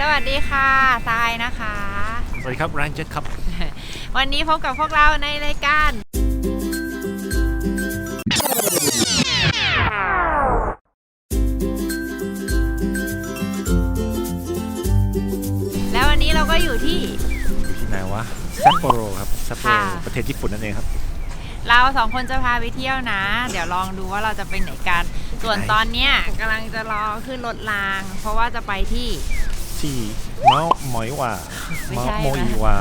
สวัสดีค่ะทรายนะคะ สวัสดีครับแรงเจ็ตครับ วันนี้พบกับพวกเราในรายการ แล้ววันนี้เราก็อยู่ที่ที่ไหนวะซัปโปโรครับซัปโปโรค่ะ ประเทศญี่ปุ่นนั่นเองครับ เราสองคนจะพาไปเที่ยวนะ เดี๋ยวลองดูว่าเราจะไปไหนกัน ส่วนไหนตอนเนี้ยกำลังจะรอขึ้นรถราง เพราะว่าจะไปที่ ที่เมาหมอยว่าไม่เมาใช่โมนะอีวา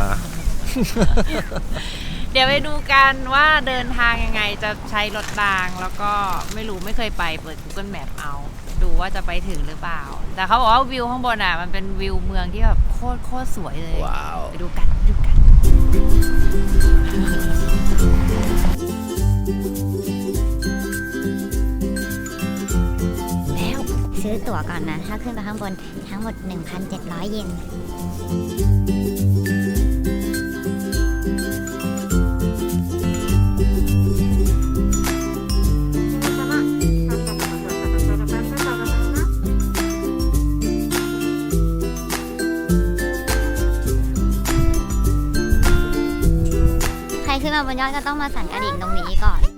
เดี๋ยวไปดูกันว่าเดินทางยังไงจะใช้รถรางแล้วก็ไม่รู้ไม่เคยไปเปิด Google Map เอา ดูว่าจะไปถึงหรือเปล่า แต่เขาบอกว่าวิวข้างบนอะ มันเป็นวิวเมืองที่แบบโคตรโคตรสวยเลย ว้าว ไปดูกันไปดูกันแซื้อตั๋วก่อนนะ ถ้าขึ้นไปข้างบนทั้งหมด 1,700 เยนใครขึ้นมาบนยอดก็ต้องมาสั่นกระดิ่งตรงนี้ก่อน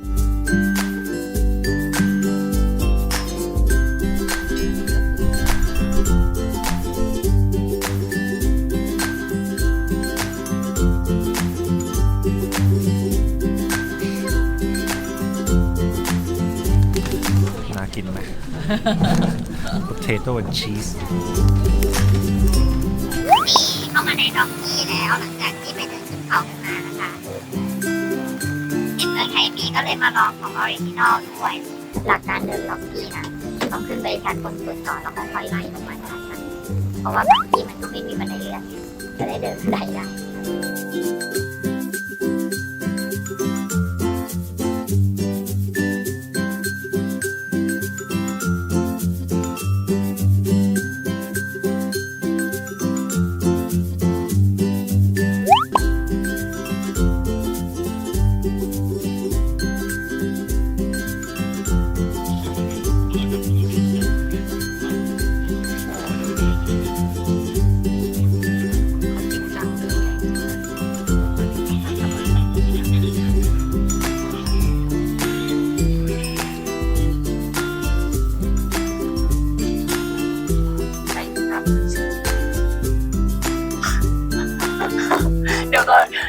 น่ากินไหม potato and cheese เข้ามาในร็อกกี้แล้วหลังจากที่ไปเดินขึ้นเขากันมานะคะเห็นเมืองไทยมีก็เลยมาลองของออริจินอลด้วย หลักการเดินร็อกกี้นะต้องขึ้นไปชั้นบนสุดก่อนแล้วก็ค่อยไล่ลงมาทีละชั้นเพราะว่าบางที่มันก็ไม่มีบันไดเลื่อนไงจะได้เดินขึ้นได้ได้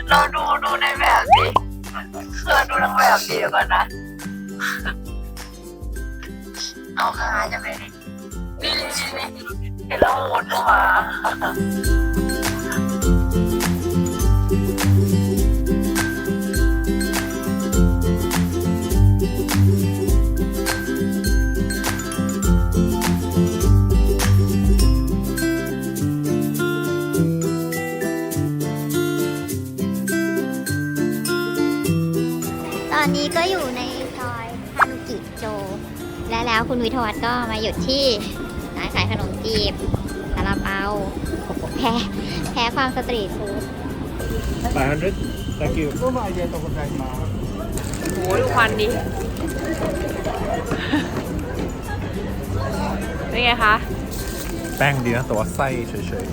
เราดูดูในแบบดิเออดูทั้งแบบนี้ก่อนนะ เอาขาจะไปนี่นี่นี่เราหมดมา อนนี้ก็อยู่ในซอยฮานุกิโจ และแล้วคุณวิทยวัฒน์ก็มาหยุดที่ร้านขายขนมจีบซาลาเปาแพ้แพ้ความสตรีทฟู้ด500 thank you โอ้โหดูควันดิเป็นไงคะ แป้งดีนะแต่ว่าไส้เฉย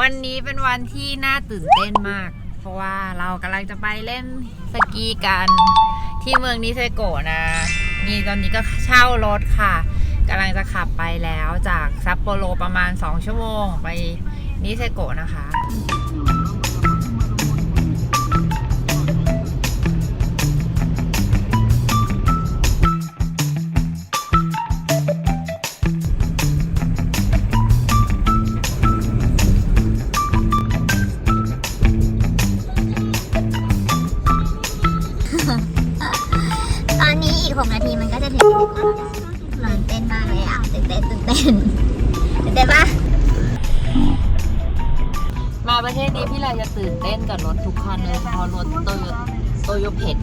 วันนี้เป็นวันที่น่าตื่นเต้นมาก เพราะว่าเรากำลังจะไปเล่นสกีกันที่เมืองนิเซโกะนะนี่ตอนนี้ก็เช่ารถค่ะกำลังจะขับไปแล้วจากซัปโปโรประมาณ 2 ชั่วโมงไปนิเซโกะนะคะ ตอนนี้อีก6นาทีมันก็จะถึงตื่นเต้นมากเลยอะตื่นเต้นตื่นเต้นตื่นเต้นปะมาประเทศนี้พี่ไรจะตื่นเต้นกับรถทุกคันเลยเพราะรถโตโยโตโยเพด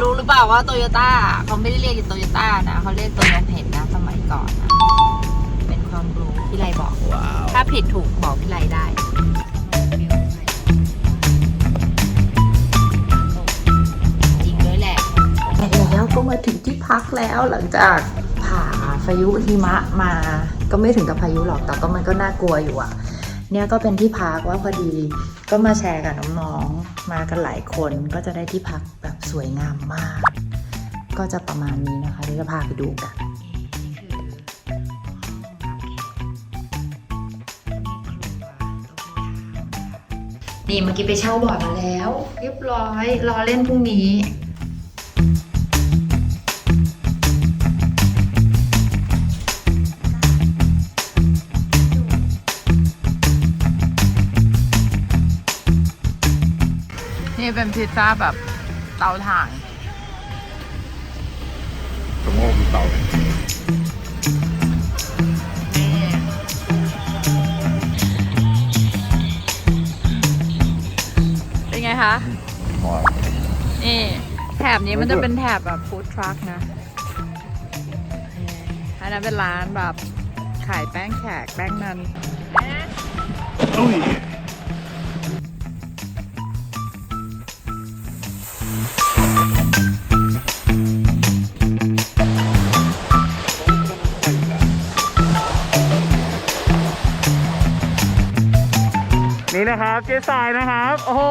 รู้หรือเปล่าว่าโตโยต้าเขาไม่ได้เรียกโตโยต้านะเขาเรียกโตโยเพดนะสมัยก่อนนะเป็นความรู้พี่ไรบอกๆว้าวถ้าผิดถูกบอกพี่ไรไแล้วก็มาถึงที่พักแล้วหลังจากผ่าพายุหิมะมาก็ไม่ถึงกับพายุหรอกแต่ก็มันก็น่ากลัวอยู่อะเนี่ยก็เป็นที่พักว่าพอดีก็มาแชร์กับน้องๆมากันหลายคนก็จะได้ที่พักแบบสวยงามมาก ก็จะประมาณนี้นะคะเดี๋ยวจะพาไปดูกันนี่เมื่อกี้ไปเช่าบอร์ดมาแล้ว เรียบร้อยรอเล่นพรุ่งนี้ เป็นพิซซ่าแบบเตาถ่านตรงโง่มีเตาเป็นไงคะว้าวนี่แถบนี้มันจะเป็นแถบแบบฟู้ดทรัคนะ อันนั้นเป็นร้านแบบขายแป้งแขกแป้งนันอุ้ย เจสายนะครับ โอ้โห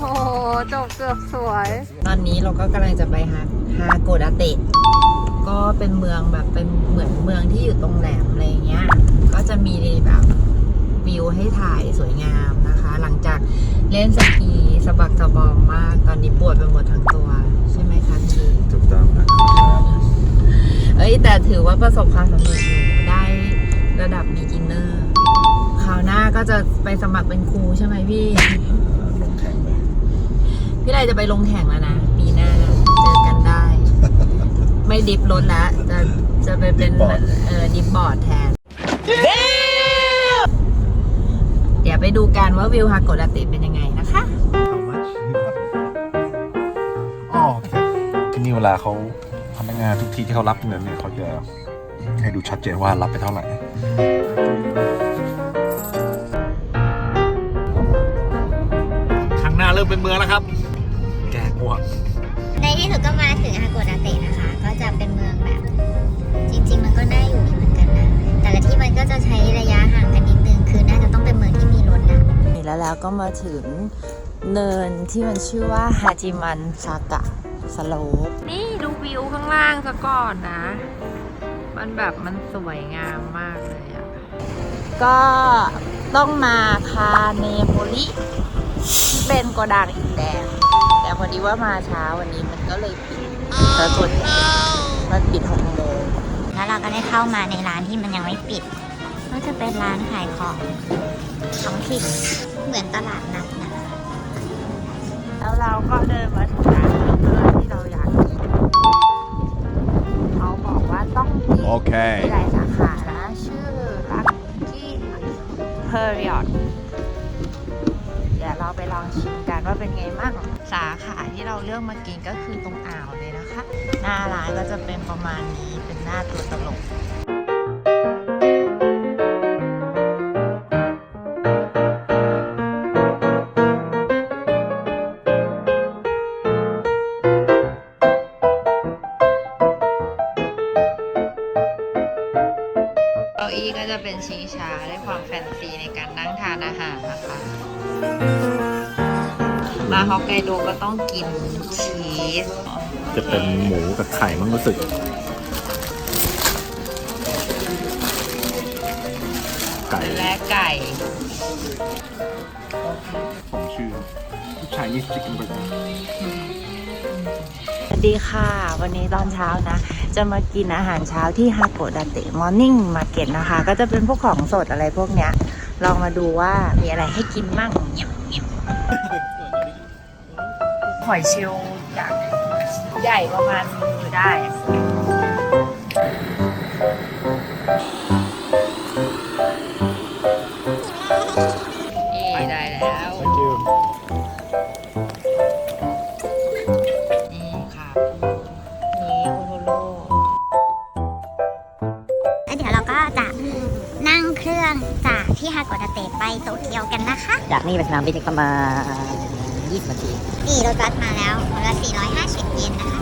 โอ้จบเกือบสวย ตอนนี้เราก็กำลังจะไปฮาฮาโกดาเตะก็เป็นเมืองแบบเป็นเหมือนเมืองที่อยู่ตรงแหลมอะไรเงี้ย ก็จะมีแบบวิวให้ถ่ายสวยงามนะคะ หลังจากเล่นสกีสะบักสะบอมมาก ตอนนี้ปวดไปหมดทั้งตัว ใช่ไหมคะพี่ถูกต้องครับเอ้ยแต่ถือว่าประสบความสำเร็จอยู่ได้ระดับ beginner คราวหน้าก็จะไปสมัครเป็นครูใช่ไหมพี่ลงแข่งเลย พี่ไรจะไปลงแข่งแล้วนะ ปีหน้าเจอกันได้ ไม่ดิฟรถแล้วจะจะไปเป็นเออดิฟบอร์ดแทน เดี๋ยวไปดูกันว่าวิวฮาโกดาติเป็นยังไงนะคะ How much อ๋อโอเคที่นี่เวลาเขาพนักงานทุกที่ที่เขารับเงินเนี่ยเขาจะให้ดูชัดเจนว่ารับไปเท่าไหร่ข้างหน้าเริ่มเป็นเมืองแล้วครับ แกง่วง ในที่สุดก็มาถึงฮาโกดาเตะนะคะ ก็จะเป็นเมืองแบบ จริง ๆ มันก็น่าอยู่ดีเหมือนกันนะ แต่ละที่มันก็จะใช้ระยะห่างกันนิดนึง คือน่าจะต้องเป็นเมืองที่มีรถอะแล้วแล้วก็มาถึงเนินที่มันชื่อว่าฮาจิมันซากะสโลปนี่ดูวิวข้างล่างซะก่อนนะ มันแบบมันสวยงามมากเลยอะก็ต้องมาคาเนโปลิที่เป็นโกดังอีกแดงแต่ พอดีว่ามาเช้าวันนี้มันก็เลยปิดแต่ส่วนใหญ่มันปิดหกโมงแล้วเราก็ได้เข้ามาในร้านที่มันยังไม่ปิด ก็จะเป็นร้านขายของท้องถิ่นเหมือนตลาดนัดนะแล้วเราก็เดินมาถึงร้านเบอร์ที่เราอยากกินเขาบอกว่าต้องกินโอเคมีหลายสาขานะชื่อลักกี้เพอริออดเดี๋ยวเรา ไปลองชิมกันว่าเป็นไงบ้างสาขาที่เราเลือกมากินก็คือตรงอ่าวเลยนะคะ หน้าร้านก็จะเป็นประมาณนี้เป็นหน้าตัวตลกเก้าอี้ก็จะเป็นชิงช้าด้วยความแฟนซีในการนั่งทานอาหารนะคะ มาฮอกไกโดก็ต้องกินชีสจะเป็นหมูกับไข่มั้งรู้สึก ไก่และไก่ผมชื่อชายนิสจิกเบอร์สวัสดีค่ะ วันนี้ตอนเช้านะ จะมากินอาหารเช้าที่ฮาโกดาเตะมอร์นิ่งมาร์เก็ตนะคะ ก็จะเป็นพวกของสดอะไรพวกเนี้ย ลองมาดูว่ามีอะไรให้กินมั่ง หอยเชลล์ใหญ่ใหญ่ประมาณมือได้น thank you นี่ค่ะนี่โอโทโร่แล้วเดี๋ยวเราก็จะนั่งเครื่องจากที่ฮาโกดาเตะไปโตเกียวกันนะคะ จากนี่ไปสนามบินอีกประมาณ 20 นาที นี่รถบัสมาแล้วคนละ450 เยนนะคะ